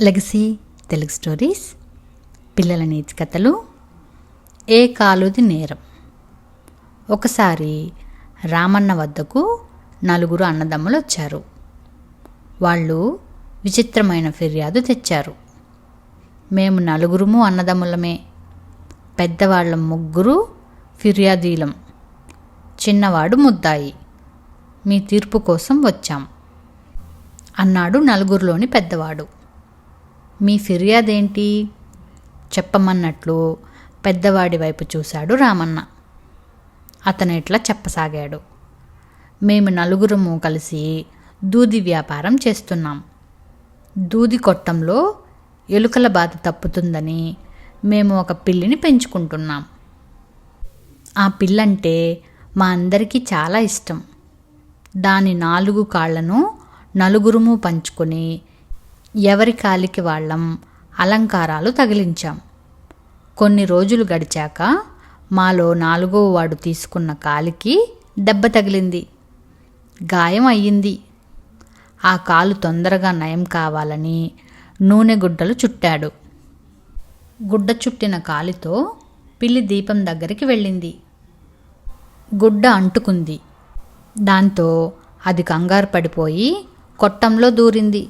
Legacy Telugu stories పిల్లల నీతి కథలు ఏ కాలుది నేరం. ఒకసారి రామన్న వద్దకు నలుగురు అన్నదమ్ములు వచ్చారు. వాళ్ళు విచిత్రమైన ఫిర్యాదు తెచ్చారు. మేము నలుగురుము అన్నదమ్ములమే. పెద్దవాళ్ళం ముగ్గురు ఫిర్యాదీలం. చిన్నవాడు ముద్దాయి. మీ తీర్పు కోసం వచ్చాం అన్నాడు నలుగురిలోని పెద్దవాడు. మీ ఫిర్యాదేంటి? చెప్పమన్నట్లు పెద్దవాడి వైపు చూశాడు రామన్న. అతను ఇట్లా చెప్పసాగాడు? మేము నలుగురము కలిసి దూది వ్యాపారం చేస్తున్నాం. దూది కొట్టంలో ఎలుకల బాధ తప్పుతుందని మేము ఒక పిల్లిని పెంచుకుంటున్నాం. ఆ పిల్లంటే మా అందరికీ చాలా ఇష్టం. దాని నాలుగు కాళ్ళను నలుగురుము పంచుకొని ఎవరి కాలికి వాళ్ళం? అలంకారాలు తగిలించాం. కొన్ని రోజులు గడిచాక మాలో నాలుగో వాడు తీసుకున్న కాలికి దెబ్బ తగిలింది. గాయం అయ్యింది. ఆ కాలు తొందరగా నయం కావాలని నూనె గుడ్డలు చుట్టాడు. గుడ్డ చుట్టిన కాలితో పిల్లి దీపం దగ్గరికి వెళ్ళింది. గుడ్డ అంటుకుంది. దాంతో అది కంగారు పడిపోయి కొట్టంలో దూరింది.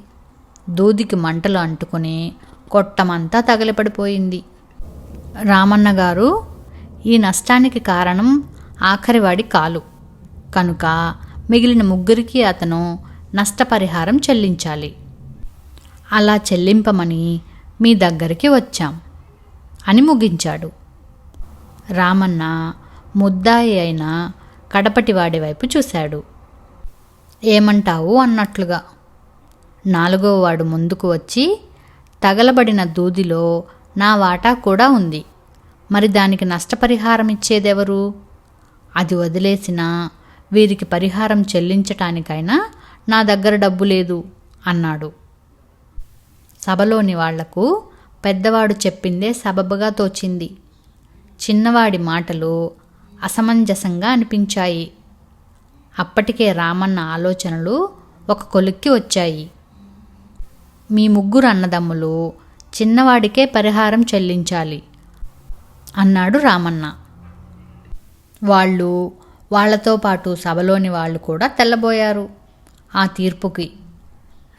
దూదికి మంటలు అంటుకుని కొట్టమంతా తగలపడిపోయింది. రామన్న గారు ఈ నష్టానికి కారణం ఆఖరివాడి కాలు. కనుక మిగిలిన ముగ్గురికి అతను నష్టపరిహారం చెల్లించాలి. అలా చెల్లింపమని మీ దగ్గరికి వచ్చాం అని ముగించాడు. రామన్న ముద్దాయి అయిన కడపటివాడి వైపు చూశాడు. ఏమంటావు అన్నట్లుగా నాలుగో వాడు ముందుకు వచ్చి తగలబడిన దూదిలో నా వాటా కూడా ఉంది. మరి దానికి నష్టపరిహారం ఇచ్చేదెవరు? అది వదిలేసిన వీరికి పరిహారం చెల్లించటానికైనా నా దగ్గర డబ్బు లేదు అన్నాడు. సభలోని వాళ్ళకు పెద్దవాడు చెప్పిందే సబబుగా తోచింది. చిన్నవాడి మాటలు అసమంజసంగా అనిపించాయి. అప్పటికే రామన్న ఆలోచనలు ఒక కొలిక్కి వచ్చాయి. మీ ముగ్గురు అన్నదమ్ములు చిన్నవాడికే పరిహారం చెల్లించాలి అన్నాడు రామన్న. వాళ్ళు వాళ్ళతో పాటు సభలోని వాళ్ళు కూడా తెల్లబోయారు ఆ తీర్పుకి.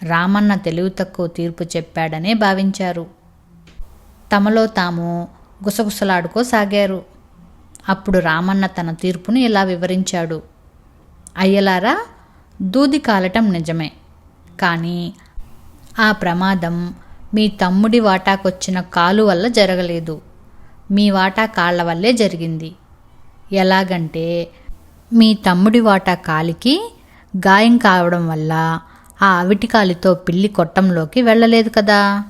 రామన్న తెలివి తక్కువ తీర్పు చెప్పాడనే భావించారు. తమలో తాము గుసగుసలాడుకోసాగారు అప్పుడు రామన్న తన తీర్పును ఇలా వివరించాడు. అయ్యలారా దూది కాలటం నిజమే. కానీ ఆ ప్రమాదం మీ తమ్ముడి వాటాకొచ్చిన కాలు వల్ల జరగలేదు. మీ వాటా కాళ్ళ వల్లే జరిగింది. ఎలాగంటే మీ తమ్ముడి వాటా కాలికి గాయం కావడం వల్ల ఆ అవిటికాలితో పిల్లి కొట్టంలోకి వెళ్ళలేదు కదా.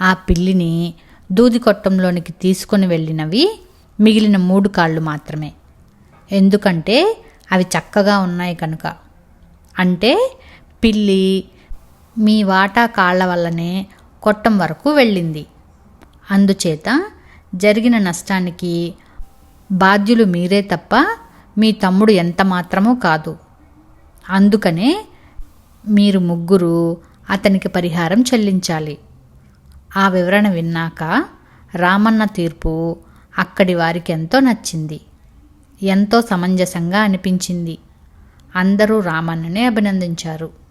ఆ పిల్లిని దూది కొట్టంలోనికి తీసుకొని వెళ్ళినవి మిగిలిన మూడు కాళ్ళు మాత్రమే. ఎందుకంటే అవి చక్కగా ఉన్నాయి కనుక. అంటే పిల్లి మీ వాటా కాళ్ళ వల్లనే కొట్టం వరకు వెళ్ళింది. అందుచేత జరిగిన నష్టానికి బాధ్యులు మీరే తప్ప మీ తమ్ముడు ఎంత మాత్రమూ కాదు. అందుకనే మీరు ముగ్గురు అతనికి పరిహారం చెల్లించాలి. ఆ వివరణ విన్నాక రామన్న తీర్పు అక్కడి వారికి ఎంతో నచ్చింది. ఎంతో సమంజసంగా అనిపించింది. అందరూ రామన్ననే అభినందించారు.